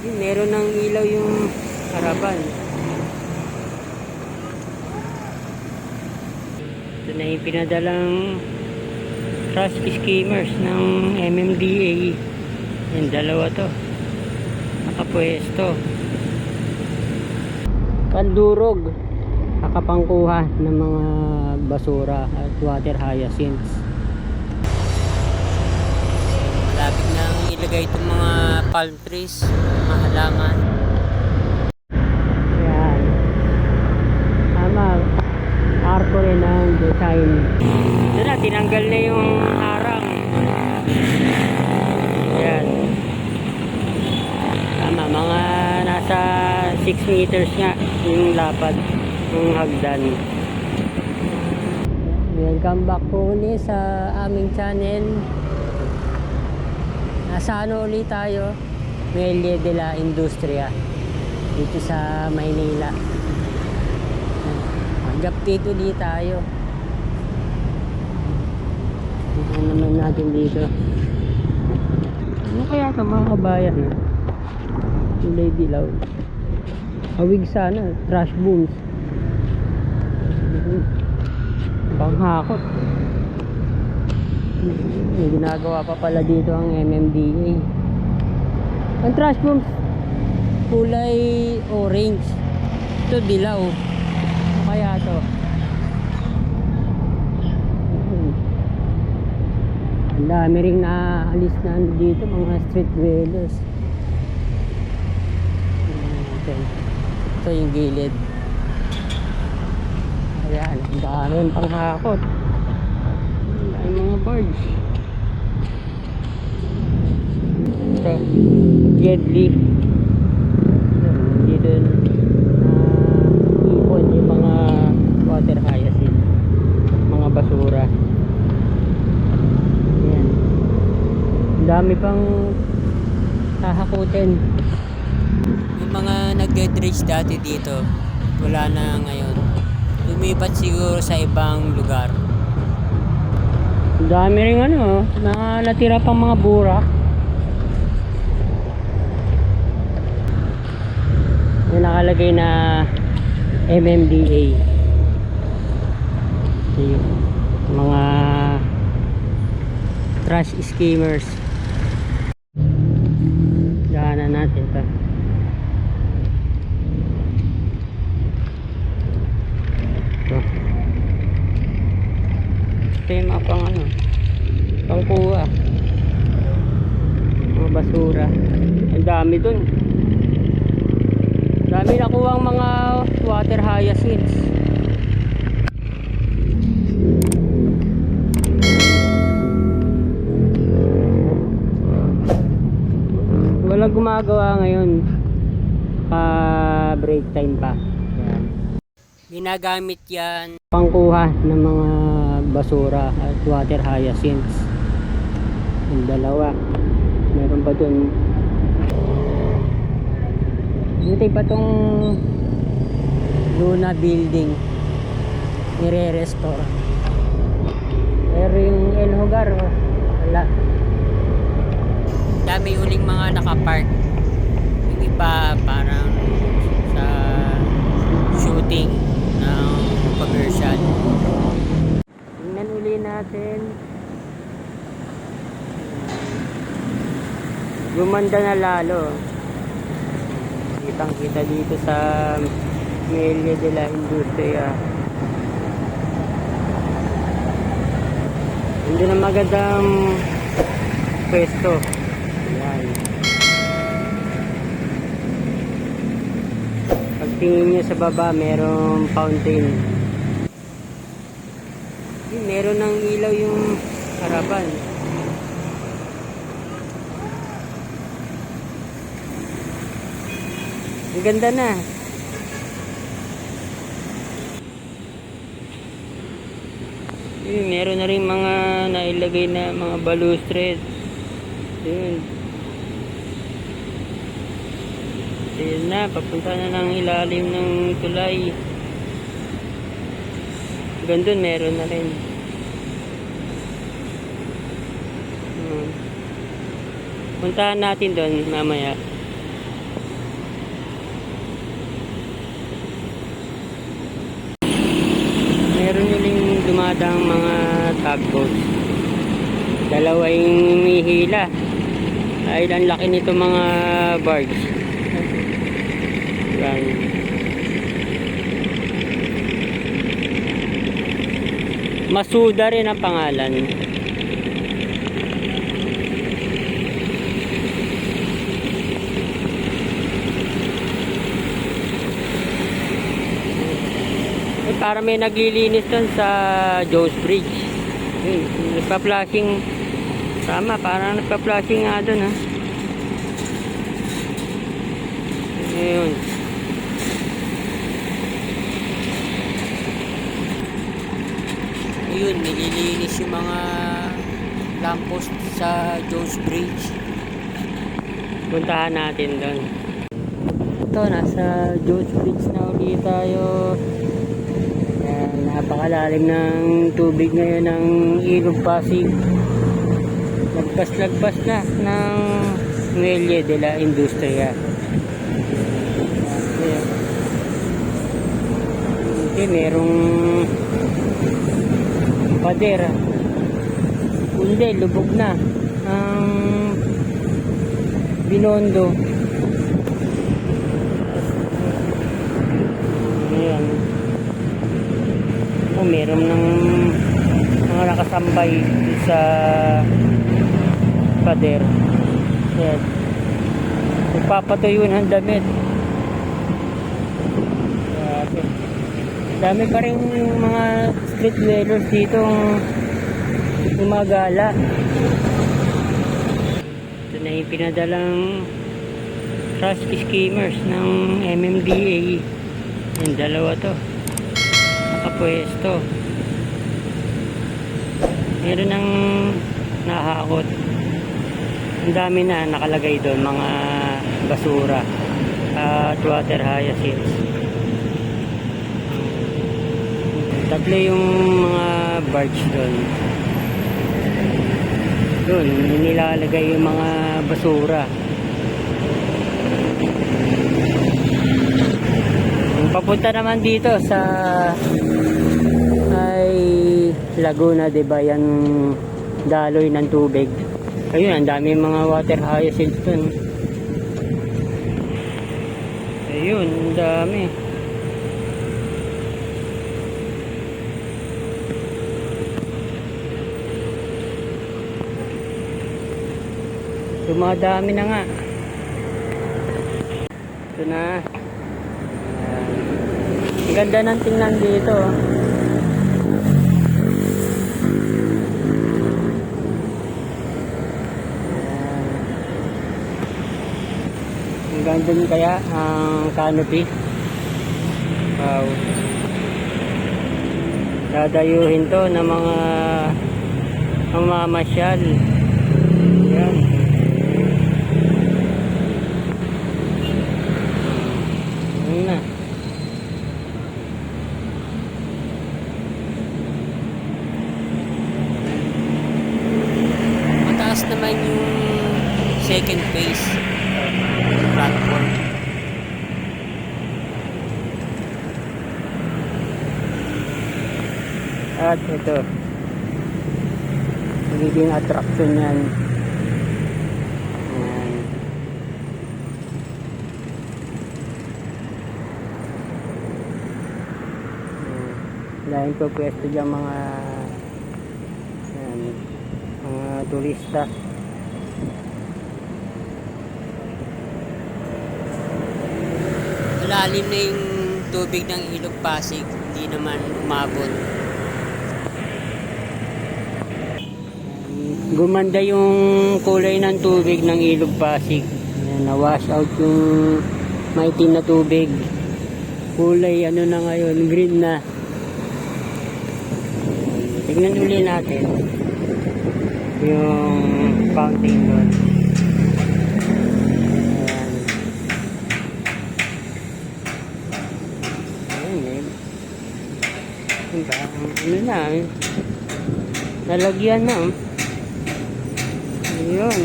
Yun, meron ng ilaw yung harapan. Ito na yung pinadalang trash skimmers ng MMDA. Yung dalawa to. Nakapwesto. Pandurog. Nakapangkuha ng mga basura at water hyacinths. Malapit nang ilagay itong mga palm trees, mga halaman. Ayan. Tama. Arko rin ang design. Ito na, tinanggal na yung harang. Ayan. Tama, mga nasa 6 meters nga yung lapad ng hagdan. Welcome back po ulit sa aming channel. Nasa ano ulit tayo? Melia de la Industria. Dito sa Maynila. Mag-update ulit tayo. Tingnan naman natin dito. Ano kaya ito mga kabayan? Kulay dilaw. Awig sana. Trash booms. Panghakot. May ginagawa pa pala dito ang MMDA. Ang trash booms, kulay orange. Ito dilaw. Kaya to? Hmm. Ang dami rin naalis na ano dito, mga street dwellers. Okay. Ito yung gilid. Ayan, ang dami rin panghakot. Ang mga birds. Ito, deadly. Dito na ipon yung mga water hyacinth. Mga basura. Ayan. Ang dami pang hahakutin. Yung mga nagde-dredge dati dito, wala na ngayon. Lumipat siguro sa ibang lugar. Dami rin ano, na natira pang mga burak. Yung nakalagay na MMDA. Yung mga trash skimmers. Daanan natin ito. Ito. Ito yung mga pang ano, pangkuha. Mga basura. Ang dami dun. Dami nakuha ang mga water hyacinths. Walang gumagawa ngayon. Pa break time pa. Yan. Ginagamit yan pangkuha ng mga basura at water hyacinths. Yung dalawa. Meron pa dun. Hintay pa tong Luna building. Nire-restore. Pero yung El Hogar, wala. Dami uling mga nakapark. Yung iba parang sa shooting ng commercial. Tingnan uli natin. Gumanda na lalo. Kitang kita dito sa Melia de la Industria. Hindi na magandang pwesto. Ayan. Pagtingin nyo sa baba, merong fountain. Yun, meron ng ilaw yung harapan. Ang ganda na. Yun, meron na rin mga nailagay na mga balustres. Yun. ayun na papunta na ng ilalim ng tulay. Gandun meron na rin. Hmm. puntahan natin doon mamaya. Meron uling dumadang mga tugboat dalawa yung humihila. Dahil laki nito mga barge. Yan. Masuda rin ang pangalan. Eh, para may naglilinis doon sa Joe's Bridge. Yun, nagpa-flashing. Tama, parang nagpa-flashing nga doon ha. Ayun. Ayun, nililinis yung mga lamppost sa Joe's Bridge. Puntahan natin doon. Ito, nasa Joe's Bridge na ulit tayo. Yan, napakalalim ng tubig ngayon ng Ilog Pasig. Lagpas-lagpas na ng Muelle de la Industria. Ayan. Okay, merong pader. Hindi, lubog na. Ang binondo. Ayan. Oh, meron ng mga nakasambay sa pader. Ayan. Magpapatuyo ng damit. Grabe. Dami pa rin yung mga street dwellers dito gumagala. Ito na yung pinadalang trash skimmers ng MMDA. Yung dalawa to. Nakapwesto. Meron ng nahakot. Ang dami na nakalagay doon, mga basura at water hyacinths. Tatlo yung mga barge doon. Doon, nilalagay yung mga basura. Yung papunta naman dito sa ay Laguna, di ba? Yan daloy ng tubig. Ayun, ang dami mga water hyacinths doon. Ayun, ang dami. Dumadami na nga. Ito na. Ang ganda ng tingnan dito. oh. Ang ganda din kaya ang canopy. Wow. Dadayuhin to ng mga mamamasyal. Ayun na. Mataas naman yung second phase platform. At ito. Magiging attraction yan. Ayan. Ayan. Dahil po pwesto dyan mga ayan, mga turista. Malalim na yung tubig ng Ilog Pasig, hindi naman umabot. Gumanda yung kulay ng tubig ng Ilog Pasig. Ayan, na-wash out yung maitim na tubig. Kulay ano na ngayon, green na. Tignan uli natin yung fountain doon. Ayan. Ayan, eh. Diba? Ano na, eh. Nalagyan na. Ayun.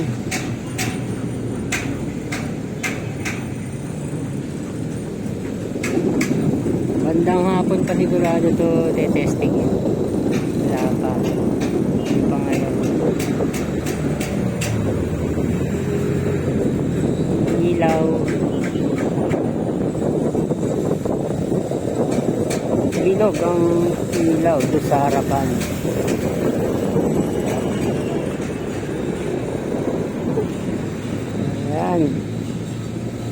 Bandang hapon pa sigurado to testing. pa. Hindi pa ngayon. Ilaw. Bilog ang ilaw doon sa harapan. Ayan.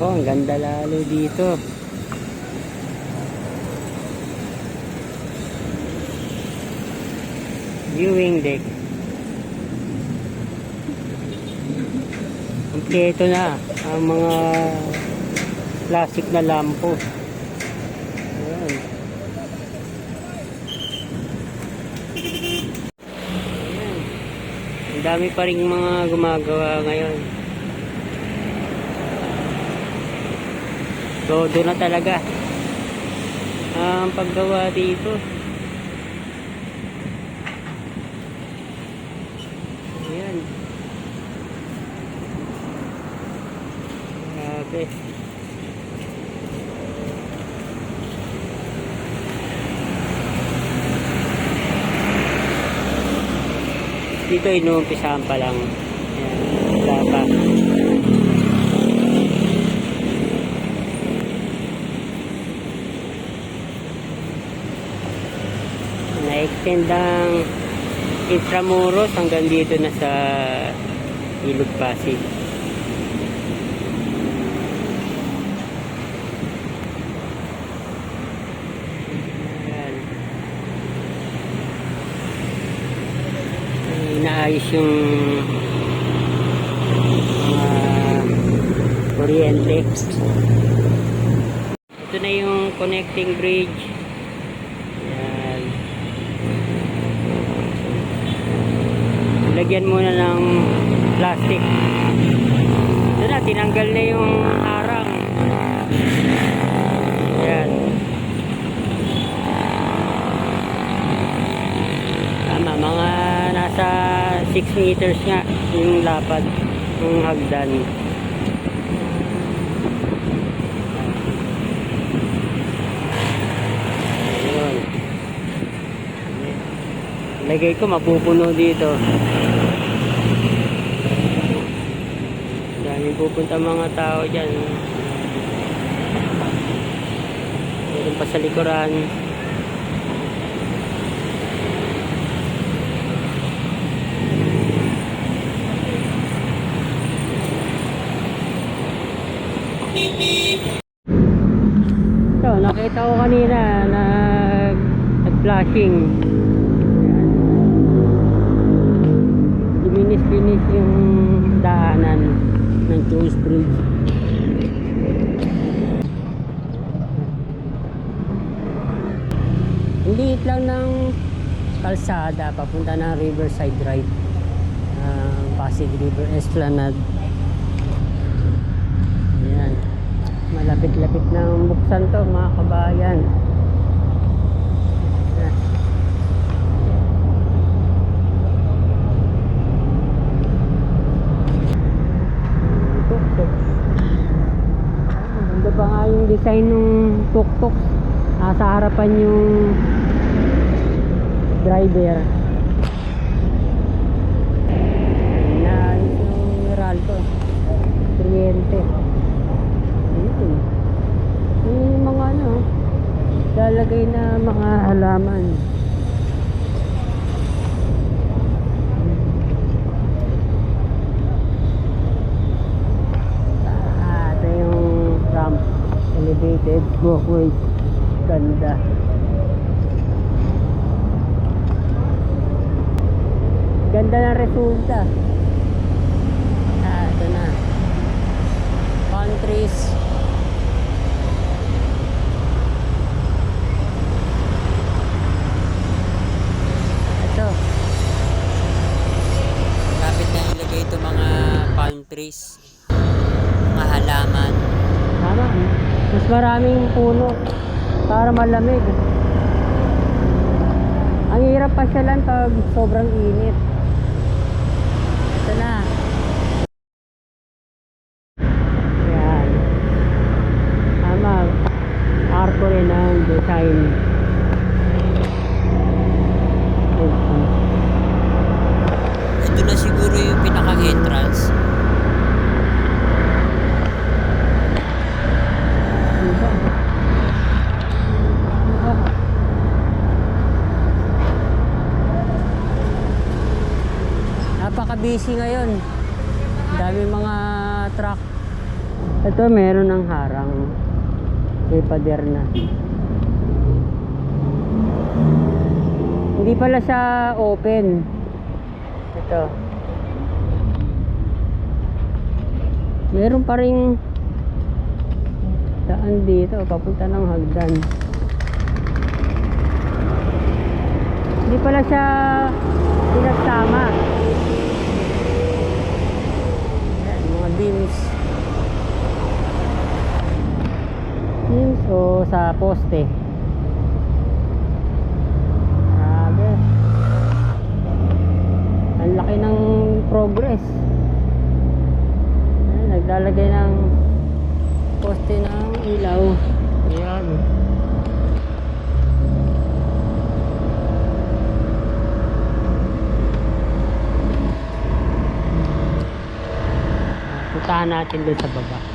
Oh, ang ganda lalo dito. Viewing deck. Kompleto na ang mga plastic na lampo. Ayan. Ang dami pa rin mga gumagawa ngayon. Todo na talaga ang paggawa dito. Ayan. Grabe. Dito inuumpisahan pa lang. Ayan. Wala pa. na-extend ang Intramuros hanggang dito na sa Ilog Pasig. Ayan. Ay, Inaayos yung mga kuryente. Ito na yung connecting bridge. Ayan. lagyan muna ng plastic. Ito na, tinanggal na yung harang. Ayan. Tama, mga nasa 6 meters nga yung lapad ng hagdan. Ayun. Lagay ko mapupuno dito. Daming pupunta mga tao dyan. Meron pa sa likuran. So, nakita ko kanina na nag-flashing. Ayan. Linis-linis yung daanan ng Jones Bridge. Liit lang ng kalsada papunta ng Riverside Drive. Uh, Pasig River Esplanade. Malapit-lapit ng buksan to mga kabayan. Ayan. Tuk-tuk. Maganda pa nga yung design ng tuk-tuk. Nasa harapan yung driver. Inaayos yung Meralco. Kuryente. Ayun. Yung mga ano, lalagay na mga halaman. Ah, ito yung ramp. Elevated walkway. Ganda. Ganda ng resulta. Ah, ito na. Countries. Ito. Kapit na ilagay ito mga palm trees. Mga halaman. Tama. Mas maraming puno para malamig. Ang hirap pasyalan pag sobrang init. Ito na. Yan. Tama. Arko rin ang design. Ito. Busy ngayon. Dami mga truck. Ito meron ng harang. May pader na. Hindi pala siya open. Ito. Meron pa ring daan dito papunta ng hagdan. Hindi pala siya pinagsama. Ayan, mga beams. Beams o sa poste. Grabe. Ang laki ng progress. Naglalagay ng poste ng ilaw. Ayan. Puntahan natin doon sa baba.